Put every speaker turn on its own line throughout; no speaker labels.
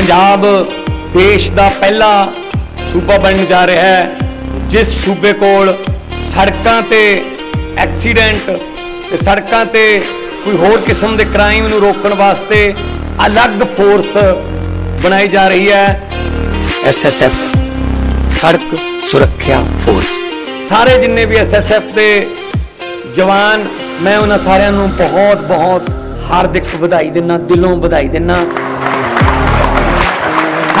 ਪੰਜਾਬ ਦੇਸ਼ ਦਾ ਪਹਿਲਾ ਸੂਬਾ ਬਣਨ ਜਾ ਰਿਹਾ ਹੈ ਜਿਸ ਸੂਬੇ ਕੋਲ ਸੜਕਾਂ ਤੇ ਐਕਸੀਡੈਂਟ ਤੇ ਸੜਕਾਂ ਤੇ ਕੋਈ ਹੋਰ ਕਿਸਮ ਦੇ ਕ੍ਰਾਈਮ ਨੂੰ ਰੋਕਣ ਵਾਸਤੇ ਅਲੱਗ ਫੋਰਸ ਬਣਾਈ ਜਾ ਰਹੀ ਹੈ।
ਐਸਐਸਐਫ ਸੜਕ ਸੁਰੱਖਿਆ ਫੋਰਸ
ਸਾਰੇ ਜਿੰਨੇ ਵੀ ਐਸਐਸਐਫ ਦੇ ਜਵਾਨ ਮੈਂ ਉਹਨਾਂ ਸਾਰਿਆਂ ਨੂੰ ਬਹੁਤ ਬਹੁਤ ਹਾਰਦਿਕ ਵਧਾਈ ਦਿੰਦਾ ਦਿਲੋਂ ਵਧਾਈ ਦਿੰਦਾ।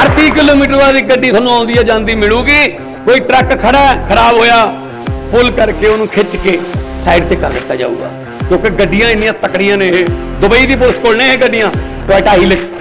ਹਰ 30 ਕਿਲੋਮੀਟਰ ਬਾਅਦ ਇੱਕ ਗੱਡੀ ਤੁਹਾਨੂੰ ਆਉਂਦੀ ਹੈ, ਜਾਂਦੀ ਮਿਲੂਗੀ। ਕੋਈ ਟਰੱਕ ਖੜਾ ਖਰਾਬ ਹੋਇਆ, ਪੁੱਲ ਕਰਕੇ ਉਹਨੂੰ ਖਿੱਚ ਕੇ ਸਾਈਡ ਤੇ ਕਰ ਦਿੱਤਾ ਜਾਊਗਾ। ਕਿਉਂਕਿ ਗੱਡੀਆਂ ਇੰਨੀਆਂ ਤਕੜੀਆਂ ਨੇ ਇਹ। ਦੁਬਈ ਦੀ ਪੁਲਿਸ ਕੋਲ ਨੇ ਇਹ ਗੱਡੀਆਂ, ਟੋਇਟਾ ਹੀਲਿਕਸ।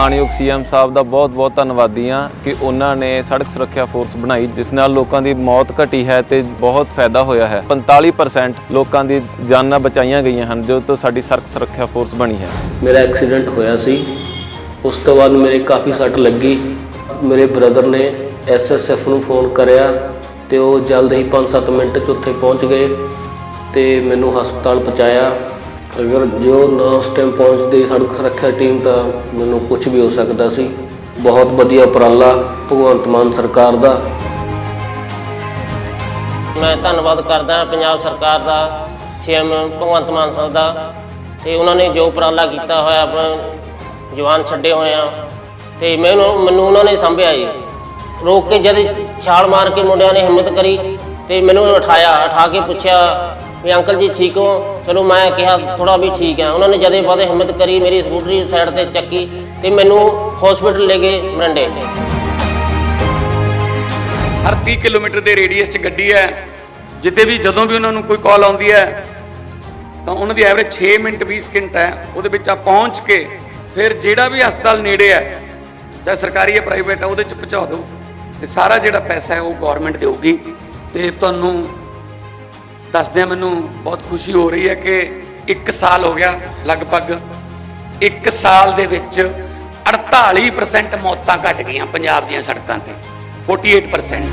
ਮਾਨਯੋਗ ਸੀਐਮ ਸਾਹਿਬ ਦਾ ਬਹੁਤ-ਬਹੁਤ ਧੰਨਵਾਦੀ ਹਾਂ ਕਿ ਉਹਨਾਂ ਨੇ ਸੜਕ ਸੁਰੱਖਿਆ ਫੋਰਸ ਬਣਾਈ, ਜਿਸ ਨਾਲ ਲੋਕਾਂ ਦੀ ਮੌਤ ਘਟੀ ਹੈ ਤੇ ਬਹੁਤ ਫਾਇਦਾ ਹੋਇਆ ਹੈ। 45% ਲੋਕਾਂ ਦੀ ਜਾਨਾਂ ਬਚਾਈਆਂ ਗਈਆਂ ਹਨ, ਜੋ ਤੋਂ ਸਾਡੀ ਸੜਕ ਸੁਰੱਖਿਆ ਫੋਰਸ ਬਣੀ ਹੈ।
ਮੇਰਾ ਐਕਸੀਡੈਂਟ ਹੋਇਆ ਸੀ। ਉਸ ਤੋਂ ਬਾਅਦ ਮੇਰੇ ਕਾਫੀ ਸੱਟ ਲੱਗੀ। ਮੇਰੇ ਬ੍ਰਦਰ ਨੇ ਐਸਐਸਐਫ ਨੂੰ ਫੋਨ ਕਰਿਆ ਤੇ ਉਹ ਜਲਦ ਹੀ 5-7 ਮਿੰਟ 'ਚ ਉੱਥੇ ਪਹੁੰਚ ਗਏ ਤੇ ਮੈਨੂੰ ਹਸਪਤਾਲ ਪਹੁੰਚਾਇਆ। ਅਗਰ ਜੋ ਨਾ ਉਸ ਟਾਈਮ ਪਹੁੰਚਦੀ ਸੜਕ ਸੁਰੱਖਿਆ ਟੀਮ ਤਾਂ ਮੈਨੂੰ ਕੁਝ ਵੀ ਹੋ ਸਕਦਾ ਸੀ, ਬਹੁਤ ਵਧੀਆ ਉਪਰਾਲਾ ਭਗਵੰਤ ਮਾਨ ਸਰਕਾਰ ਦਾ।
ਮੈਂ ਧੰਨਵਾਦ ਕਰਦਾ ਪੰਜਾਬ ਸਰਕਾਰ ਦਾ, ਸੀਐਮ ਭਗਵੰਤ ਮਾਨ ਸਾਹਿਬ ਦਾ, ਤੇ ਉਹਨਾਂ ਨੇ ਜੋ ਉਪਰਾਲਾ ਕੀਤਾ ਹੋਇਆ, ਆਪਣਾ ਜਵਾਨ ਛੱਡੇ ਹੋਏ ਆ, ਤੇ ਮੈਨੂੰ ਮੈਨੂੰ ਉਹਨਾਂ ਨੇ ਸੰਭਿਆ ਜੀ। ਰੋਕ ਕੇ ਜਦ ਛਾਲ ਮਾਰ ਕੇ ਮੁੰਡਿਆਂ ਨੇ ਹਿੰਮਤ ਕਰੀ, ਤੇ ਮੈਨੂੰ ਉਠਾਇਆ, ਉਠਾ ਕੇ ਪੁੱਛਿਆ ਵੀ ਅੰਕਲ ਜੀ ਠੀਕ ਹੋ? ਚਲੋ ਮੈਂ ਕਿਹਾ ਥੋੜਾ ਵੀ ਠੀਕ ਹੈ। ਉਹਨਾਂ ਨੇ ਜਦੇ ਬਾਅਦ ਹਿੰਮਤ ਕਰੀ, ਮੇਰੀ ਸਕੂਟਰੀ ਸਾਈਡ ਤੇ ਚੱਕੀ ਤੇ ਮੈਨੂੰ ਹਸਪੀਟਲ ਲੈ ਗਏ ਮਰੰਡੇ।
ਹਰ 30 ਕਿਲੋਮੀਟਰ ਦੇ ਰੇਡੀਅਸ 'ਚ ਗੱਡੀ ਹੈ। ਜਿੱਥੇ ਵੀ ਜਦੋਂ ਵੀ ਉਹਨਾਂ ਨੂੰ ਕੋਈ ਕਾਲ ਆਉਂਦੀ ਹੈ, ਤਾਂ ਉਹਨਾਂ ਦੀ ਐਵਰੇਜ 6 ਮਿੰਟ 20 ਸਕਿੰਟ ਹੈ। ਉਹਦੇ ਵਿੱਚ ਆ ਪਹੁੰਚ ਕੇ ਫਿਰ ਜਿਹੜਾ ਵੀ ਹਸਪਤਾਲ ਨੇੜੇ ਹੈ, ਚਾਹੇ ਸਰਕਾਰੀ ਹੈ ਪ੍ਰਾਈਵੇਟ ਹੈ, ਉਹਦੇ 'ਚ ਪਹੁੰਚਾ ਦਿਓ। ਤੇ ਸਾਰਾ ਜਿਹੜਾ ਪੈਸਾ ਹੈ, ਉਹ ਗਵਰਨਮੈਂਟ ਦੇਊਗੀ। ਤੇ ਤੁਹਾਨੂੰ ਦੱਸਦਿਆਂ ਮੈਨੂੰ ਬਹੁਤ ਖੁਸ਼ੀ ਹੋ ਰਹੀ ਹੈ ਕਿ 1 ਸਾਲ ਹੋ ਗਿਆ ਲਗਭਗ। 1 ਸਾਲ ਦੇ ਵਿੱਚ 48% ਮੌਤਾਂ ਘਟ ਗਈਆਂ ਪੰਜਾਬ ਦੀਆਂ ਸੜਕਾਂ ਤੇ। 48%